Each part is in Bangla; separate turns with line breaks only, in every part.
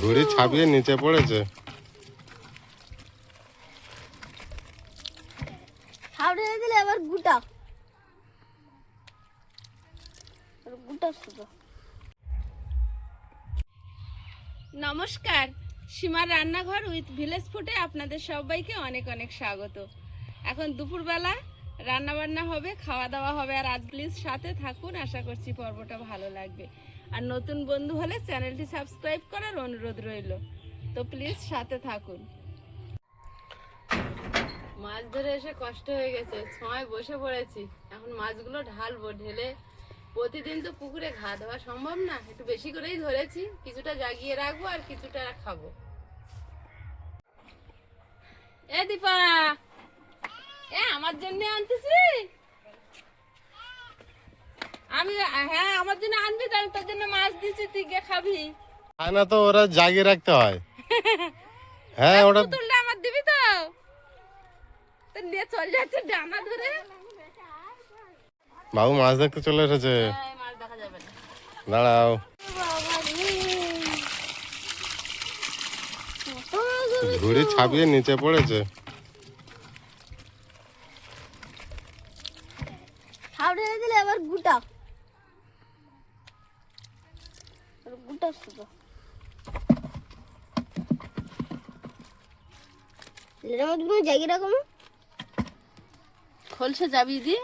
ঝুড়ি ছাপিয়ে নিচে পড়েছে।
দিলে আবার গুটা। গুটা শুধু।
নমস্কার সীমার রান্নাঘর উইথ ভিলেজ ফুটে আপনাদের সবাইকে অনেক অনেক স্বাগত। এখন দুপুরবেলা রান্না বান্না হবে খাওয়া দাওয়া হবে আর আজ প্লিজ সাথে থাকুন আশা করছি পর্বটা ভালো লাগবে। আর নতুন বন্ধু হলে চ্যানেলটি সাবস্ক্রাইব করার অনুরোধ রইল। তো প্লিজ সাথে থাকুন। মাছ ধরে এসে কষ্ট হয়ে গেছে। সময় বসে পড়েছি। এখন মাছগুলো ঢালবো, ঢেলে প্রতিদিন তো পুকুরে ঘা দেওয়া সম্ভব না। একটু বেশি করেই ধরেছি। কিছুটা জাগিয়ে রাখব আর কিছুটা খাব। এ দীপা! এ, আমার জন্য আনতেছি আমি হ্যাঁ আমার জন্য আনবি তো আমি তোর জন্য মাছ দিচ্ছি তুই গিয়ে খাবি।
খায় না তো ওরা জাগিয়ে রাখতে হয়। হ্যাঁ ওটা
পুতুলটা আমার দিবি তো? তো নিয়ে চল যাচ্ছে ডানা ধরে।
বাবু মাছ দেখতে চলে এসেছে।
হ্যাঁ, মাছ দেখা যাবে না।
দাঁড়াও। ঝুড়ি ছাপিয়ে নিচে পড়েছে।
হাওড়ে দিলে আবার গুটা। গুটা শুধু এর মধ্যে কোনো জায়গা রকম
খোলসে যাবি দি?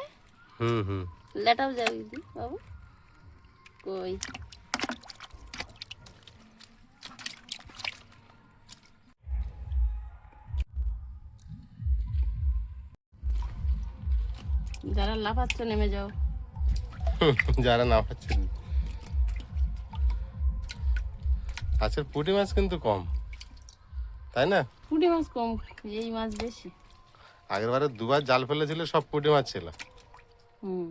হুম হুম।
লেটাও যাবি দি বাবু। কই? যারা লাফাচ্ছ নেমে যাও।
যারা না আচ্ছা পুঁটি মাছ কিন্তু কম তাই না?
পুঁটি মাছ কম এই মাছ বেশি।
আগের বারে দুবার জাল ফেলেছিল সব পুঁটি মাছ ছিল।
হুম।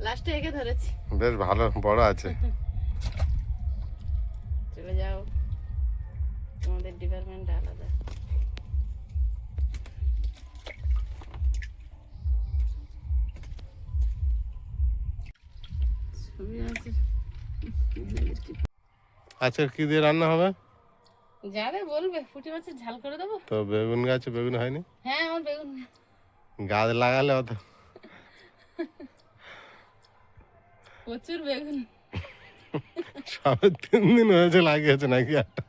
লাস্টে একে ধরেছি।
বেশ ভালো বড় আছে। আচ্ছা কি দিয়ে রান্না হবে?
যাবে বলবে। ফুটি মাছের ঝাল করে দেবো।
তো বেগুন গাছে বেগুন হয়নি?
হ্যাঁ আমার বেগুন
গাছ। লাগালে অত
প্রচুর বেগুন।
সবে তিন দিন হয়েছে লাগিয়েছে নাকি একটা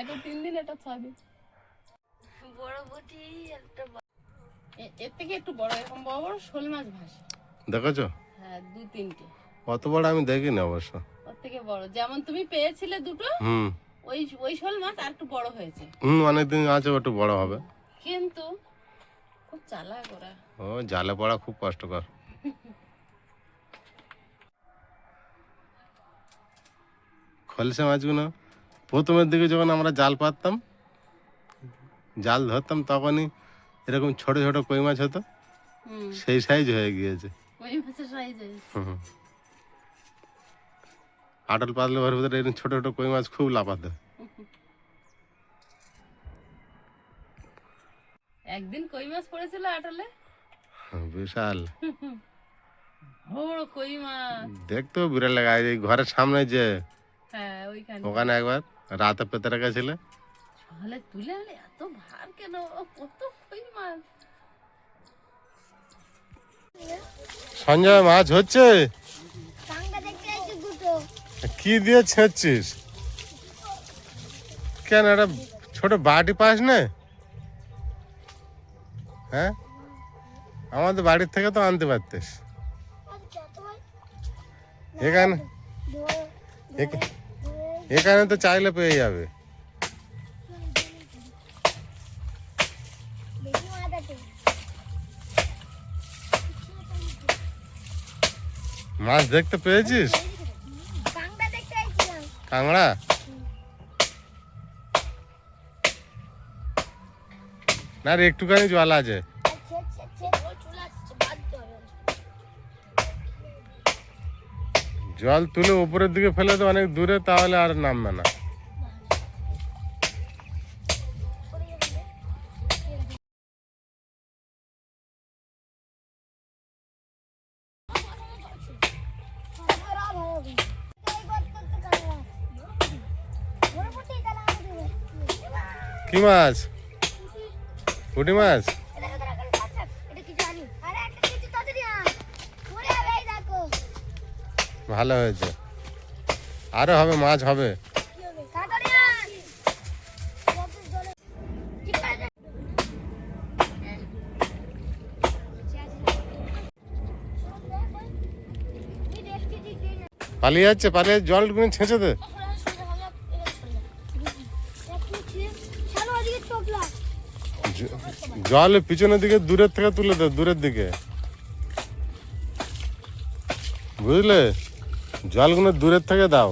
এটা তিন দিন এটা ছ দিন।
বড় বটি একটা
এর থেকে একটু বড় এরকম বড় বড় শোল মাছ ভাসে।
দেখেছ?
হ্যাঁ দু তিনটে।
অত বড় আমি দেখিনি অবশ্য।
থেকে বড়। যেমন তুমি পেয়েছিলে দুটো
হুম।
ওই ওই শোল মাছ আর একটু বড় হয়েছে।
হুম অনেকদিন আছে একটু বড় হবে।
কিন্তু খুব চালাক ওরা।
ও জালে পড়া খুব কষ্টকর। খলসে মাছগুলো প্রথমের দিকে যখন আমরা জাল পাততাম জাল ধরতাম তখনই এরকম ছোট ছোট কই মাছ হতো সেই সাইজ হয়ে গিয়েছে।
ওই মাছের সাইজ
হুম। আটল পাতলে ঘরের ভিতরে এরকম ছোট ছোট কই মাছ খুব লাফাতে।
একদিন কই মাছ পড়েছিল আটলে?
বিশাল।
বড় কই মাছ।
দেখতেও বিরাট লাগে এই ঘরের সামনে যে
হ্যাঁ ওইখানে।
ওখানে একবার রাতে পেতে রেখেছিল।
সকালে তুলে আনলে এত ভার কেন? কত কই মাছ।
সঞ্জয় মাছ হচ্ছে
টাঙ্গা দেখতে আইছি দুটো
কি দিয়ে ছেঁচছিস? কেন, একটা ছোট বাটি পাস না? হ্যাঁ? আমাদের বাড়ির থেকে তো আনতে পারতিস। এখানে এখানে তো চাইলে পেয়ে যাবে।
মাছ
দেখতে পেয়েছিস?
আইছিলাম
কাংড়া না রে, একটুখানি জল আছে। জল তুলে উপরের দিকে ফেলে তো অনেক দূরে, তাহলে আর নামবে না।
পড়ে মাছ? এই মাছ?
ভালো হয়েছে। আরও হবে, মাছ হবে।
কি।
পালিয়ে যাচ্ছে, পালিয়ে জল গুনে ছেঁচে দে জল পিছনের দিকে, দূরের থেকে তুলে দে, দূরের দিকে। বুঝলে? জলগুলো দূরের থেকে দাও।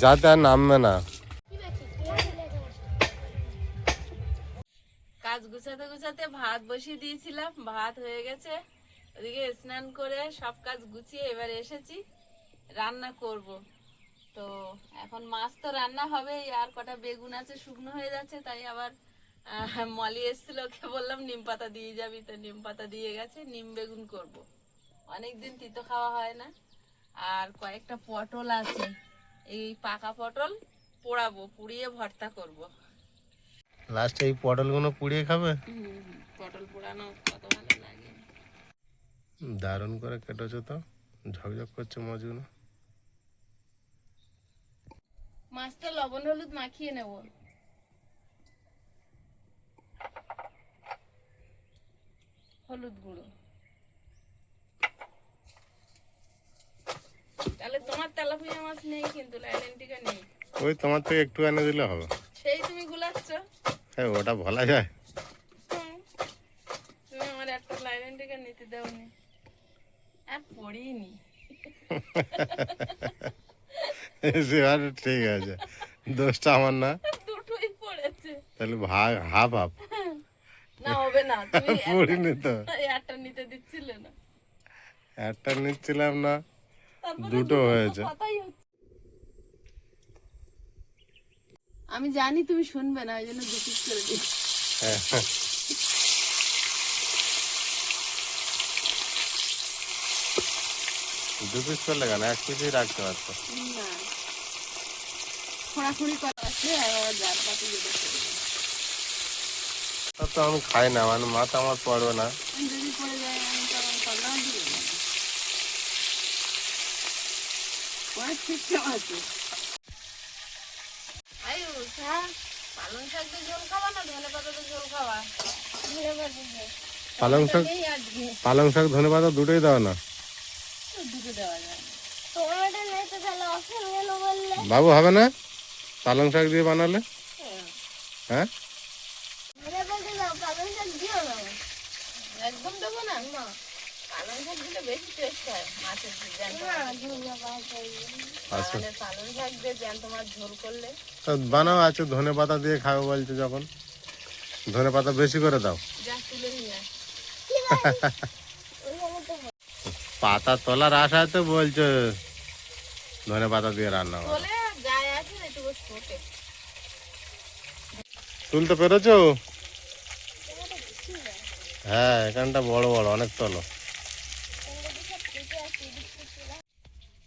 যাতে আর নামবে না।
কাজ গুছাতে গুছাতে ভাত বসিয়ে দিয়েছিলাম, ভাত হয়ে গেছে। ওদিকে স্নান করে সব কাজ গুছিয়ে এবার এসেছি, রান্না করব। তো এখন মাছ তো রান্না হবে আর কটা বেগুন আছে, শুকনো হয়ে যাচ্ছে, তাই আবার মলি এসেছিল ওকে বললাম নিম পাতা দিয়ে যাবি তো নিম পাতা দিয়ে গেছে নিম বেগুন করব। অনেকদিন তিতো খাওয়া হয় না আর কয়েকটা পটল আছে। এই পাকা পটল পোড়াবো পুড়িয়ে ভর্তা করব।
লাস্টে এই পটলগুলো পুড়িয়ে খাবে?
পটল পোড়ানো কত ভালো লাগে।
দারুণ করে কেটেছো তো ঝকঝক করছে মাছগুলো
মাছটা লবণ হলুদ মাখিয়ে নেব। হলুদ গুঁড়ো। তাহলে তোমার তেলাপিয়া মাছ নেই কিন্তু লাইলেন্টিকা নেই।
ওই তোমার থেকে একটু এনে দিলে হবে।
সেই তুমি গুলাচ্ছ?
হ্যাঁ ওটা বলা যায়।
তুমি আমার একটা লাইলেন্টিকা নিতে দাওনি। আর পড়িনি।
সেবার ঠিক আছে। দোষটা আমার না।
দুটোই পড়েছে।
তাহলে ভাগ হাফ হাফ।
না হবে না তুমি
পড়িনি তো।
একটা নিতে দিচ্ছিলে না।
একটা নিচ্ছিলাম না দুটো হয়েছে
আমি জানি তুমি শুনবে না ওই জন্য দু পিস করে দিই।
হ্যাঁ। দু পিস করলে কেন? এক পিসই রাখতে পারতো।
না। খোঁড়াখুড়ি করা আছে আর আবার পাতি যেতে
তা আমি খাই না মানে মাথা আমার পড়বে না
পালং শাক।
পালং শাক, ধনে পাতা দুটোই
দেওয়া না।
বাবু, হবে না পালং শাক দিয়ে বানালে হ্যাঁ
ধরে বলতে দাও পালং শাক দিও না
একদম দেবো না না পালং শাক দিলে বেশি টেস্ট হয় মাছের
আচ্ছা
তাহলে পালং শাক দিয়ে জ্যান্ত মাছ ঝোল করলে।
তো বানাও আছে ধনে পাতা দিয়ে খাবে বলছে যখন। ধনে পাতা বেশি করে দাও।
তো
পাতা তোলার আশাতে বলছে। ধনে পাতা দিয়ে রান্না করো। তুলতে পেরেছ? হ্যাঁ এখানটা বড় বড় অনেক তলো।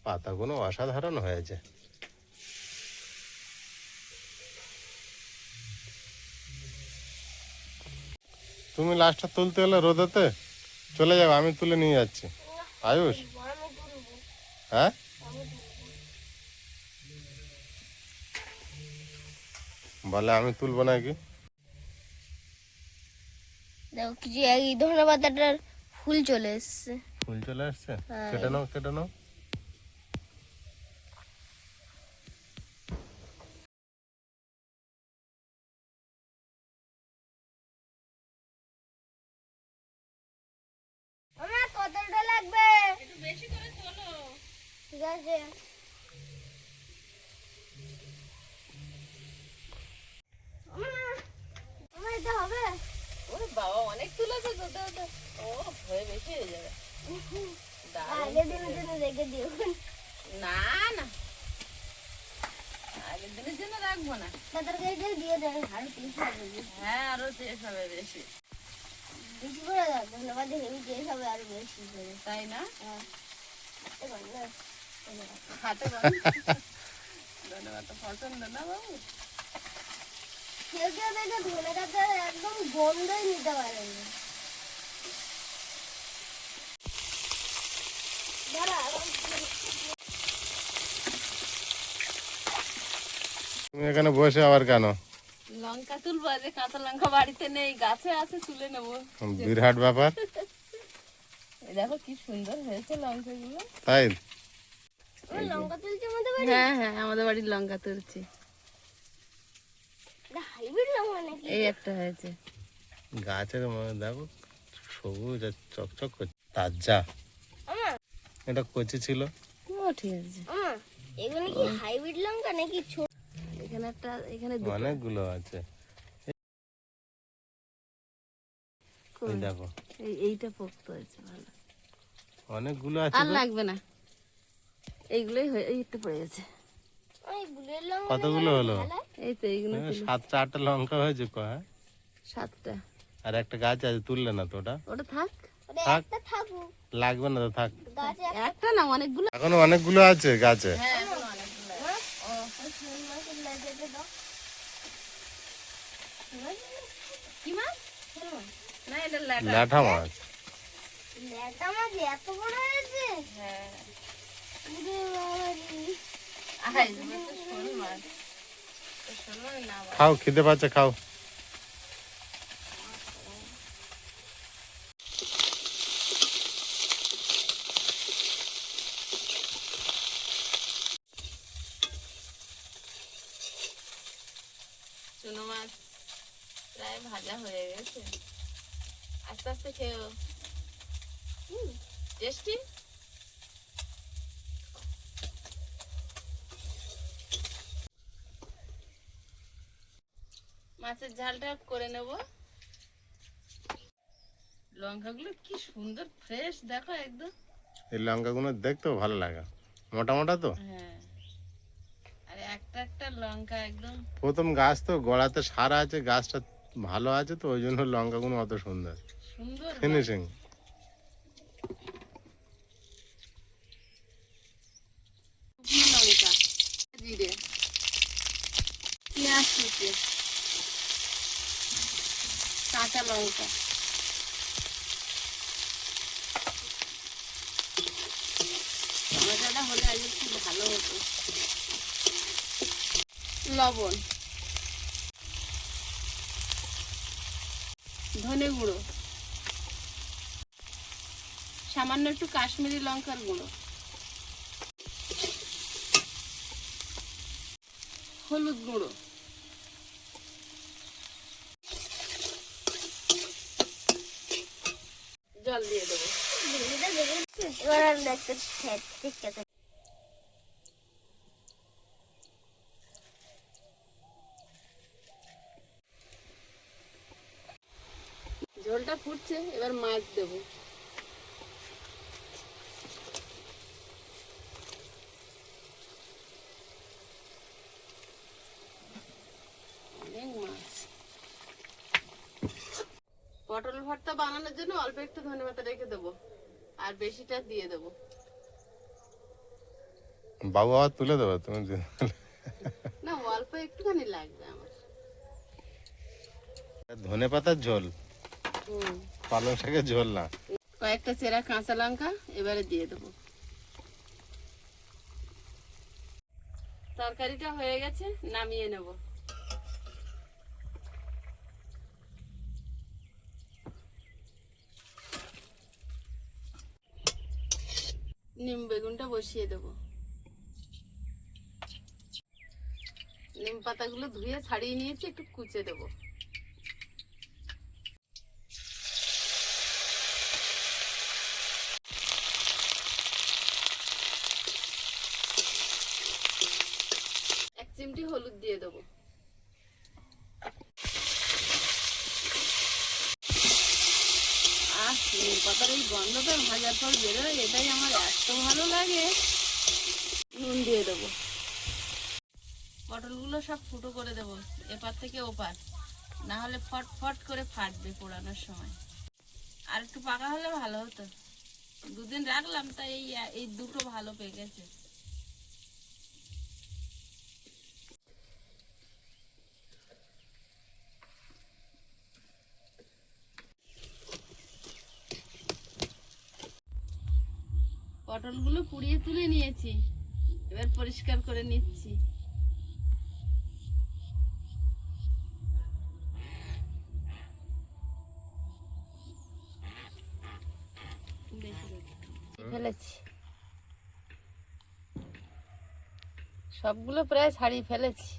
পাতাগুলো অসাধারণ হয়েছে। তুমি লাস্টটা তুলতে হলে রোদেতে? চলে যাবে আমি তুলে নিয়ে যাচ্ছি। আয়ুষ? হ্যাঁ? বলে আমি তুলবো নাকি?
দেখো কিছু এই ধনে পাতাটার ফুল চলে এসছে।
ফুল চলে আসছে
হ্যাঁ।
কেটে নাও কেটে নাও।
ঠিক আছে আমার আমার এটা হবে
ওরে বাবা অনেক তুলেছে তো তো তো। ও হয়ে বেশি হয়ে যাবে।
আগের দিনের জন্য রেখে দিও।
না না। আগের দিনের জন্য রাখব না।
তাদের দিয়ে দেন আর পিস হবে
হ্যাঁ আরও টেস্ট হবে বেশি।
বেশি করে ধন্যবাদ হেভি টেস্ট হবে আর বেশি করে।
তাই না?
হ্যাঁ। একদম গন্ধই নিতে পারেনি
তুমি এখানে বসে আবার কেন?
লঙ্কা তুলবো যে কাঁচা লঙ্কা বাড়িতে নেই গাছে আছে তুলে নেব।
বিরাট ব্যাপার।
দেখো কি সুন্দর হয়েছে লঙ্কাগুলো।
তাই
ওই লঙ্কা তুলছে মধ্যে
হ্যাঁ হ্যাঁ আমাদের বাড়ির লঙ্কা তুলছি।
হাইব্রিড লঙ্কা নাকি?
এই একটা হয়েছে।
গাছের মধ্যে দেখো সবুজ আর চকচক করছে। তাজা। এটা কচি ছিল।
ও ঠিক আছে।
এগুলো কি হাইব্রিড লঙ্কা নাকি ছোট
এখানে একটা এখানে
অনেকগুলো আছে। দেখো।
এইটা পোক্ত হয়েছে ভালো।
অনেকগুলো আছে
আর লাগবে না। এইগুলোই হয়ে একটু পড়ে গেছে।
কতগুলো হলো?
এই তো এইগুলো তুলে।
সাতটা আটটা লঙ্কা হয়েছে ক হ্যাঁ?
সাতটা।
আর একটা গাছ আছে তুললে না তো ওটা?
ওটা থাক।
থাক। লাগবে না তো থাক।
একটা না অনেকগুলো।
এখনও অনেকগুলো আছে গাছে?
হ্যাঁ কি মাছ। না
ল্যাঠা মাছ
এত বড় হয়েছে?
হ্যাঁ।
খাও খিদে পাচ্ছে খাও।
চুনো মাছ প্রায় ভাজা হয়ে গেছে। আস্তে আস্তে খেয়েও। টেস্টি? মাছের ঝালটা করে নেব। লঙ্কাগুলো কি সুন্দর ফ্রেশ দেখো একদম।
এই লঙ্কাগুলো দেখতেও ভালো লাগে। মোটা মোটা তো?
হ্যাঁ। আর একটা একটা লঙ্কা একদম।
প্রথম গাছ তো গোড়াতে সার আছে গাছটা ভালো আছে তো ওই জন্য লঙ্কাগুলো অত সুন্দর।
সুন্দর
ফিনিশিং
শুকনো লঙ্কা। জিরে পেঁয়াজ কুচি। কাঁচা লঙ্কা। টমেটোটা হলে আগে খুব ভালো হতো। লবণ। ধনে গুঁড়ো। সামান্য একটু কাশ্মীরি লঙ্কার গুঁড়ো। হলুদ গুঁড়ো। জল দিয়ে দেবো।
এবার ঠিক
ঝোলটা ফুটছে এবার মাছ দেবো অনেক মাছ পটল ভর্তা বানানোর জন্য অল্প একটু ধনে পাতা রেখে দেবো। আর বেশিটা দিয়ে দেবো।
বাবু আবার তুলে দেবো তুমি
না অল্প একটুখানি লাগবে আমার।
ধনে পাতার ঝোল? পালং শাকের ঝোল না?
কয়েকটা চেরা কাঁচা লঙ্কা এবারে দিয়ে দেবো। তরকারিটা হয়ে গেছে নামিয়ে নেব নিম বসিয়ে দেব। নিম পাতাগুলো ধুয়ে ছাড়িয়ে নিয়েছি একটু কুচে দেবো এক চিমটি হলুদ দিয়ে দেবো আহ নিম পাতার এই গন্ধটা ভাজার পর বেরোয়, এটাই আমার এত ভালো লাগে। নুন দিয়ে দেবো। পটলগুলো সব ফুটো করে দেবো, এপার থেকে ওপার। না হলে ফট ফট করে ফাটবে পোড়ানোর সময়। আর একটু পাকা হলে ভালো হতো। দুদিন রাখলাম, তাই এই দুটো ভালো পেকেছে। পটলগুলো পুড়িয়ে তুলে নিয়েছি। এবার পরিষ্কার করে নিচ্ছি। ফেলেছি। সবগুলো প্রায় ছাড়িয়ে ফেলেছি।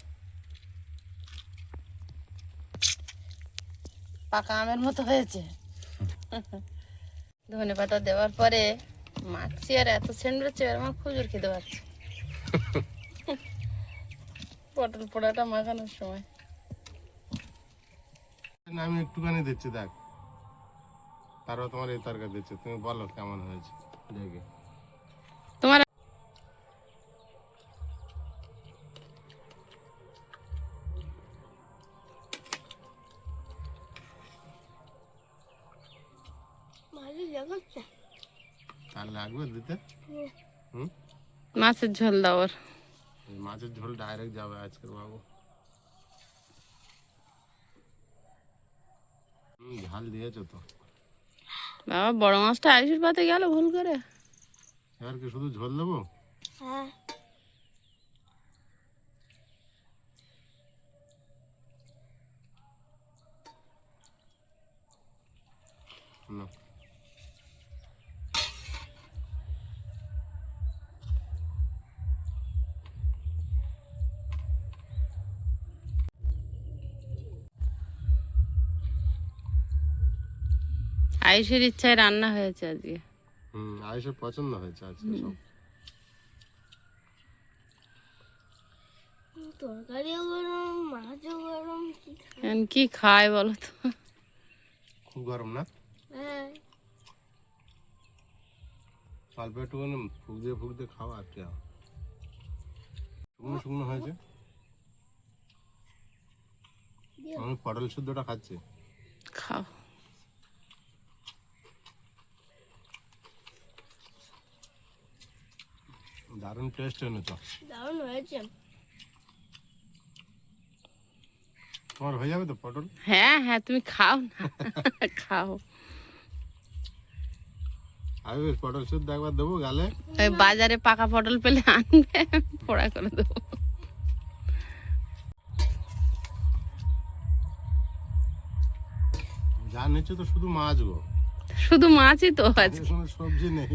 পাকা আমের মতো হয়েছে। ধনে পাতা দেওয়ার পরে মাখছি আর এত বেরোচ্ছে আর আমার খুব খেতে পারছি পটল পোড়াটা মাখানোর সময়।
আমি একটুখানি দিচ্ছি দেখ। তারপর তোমার এই তরকারি দিচ্ছি তুমি বলো কেমন হয়েছে। দেখে। হুম?
মাছের ঝোল দাও ওর।
মাছের ঝোল ডাইরেক্ট যাবে আজকের বাবু। হুম, ঝাল দিয়েছ তো।
বাবা বড় মাছটা আইসির পাতে গেল ভুল করে।
এবার কি শুধু ঝোল দেবো?
হ্যাঁ।
না।
আইসের ইচ্ছায় রান্না হয়েছে আজকে।
হুম আয়ুষের পছন্দ হয়েছে আজকে সব।
তরকারিও গরম মাছও গরম কি
খায় বলো তো?
খুব গরম না?
হ্যাঁ।
অল্প একটুখানি ফুক দিয়ে ফুক দিয়ে খাওয়া আর কি শুকনো শুকনো হয়েছে? আমি পটল শুদ্ধটা খাচ্ছি।
খাও
দারুণ টেস্ট এনে তো
দারুণ হয়েছে।
তোমার হয়ে যাবে তো পটল?
হ্যাঁ হ্যাঁ তুমি খাও না। খাও।
আমি পটল শুদ্ধ একবার দেবো গালে।
ওই বাজারে পাকা পটল পেলে আনবে পোড়া করে দেবো।
যা নিচ্ছে তো শুধু মাছ গো।
শুধু মাছই তো আছে
কোনো সবজি নেই।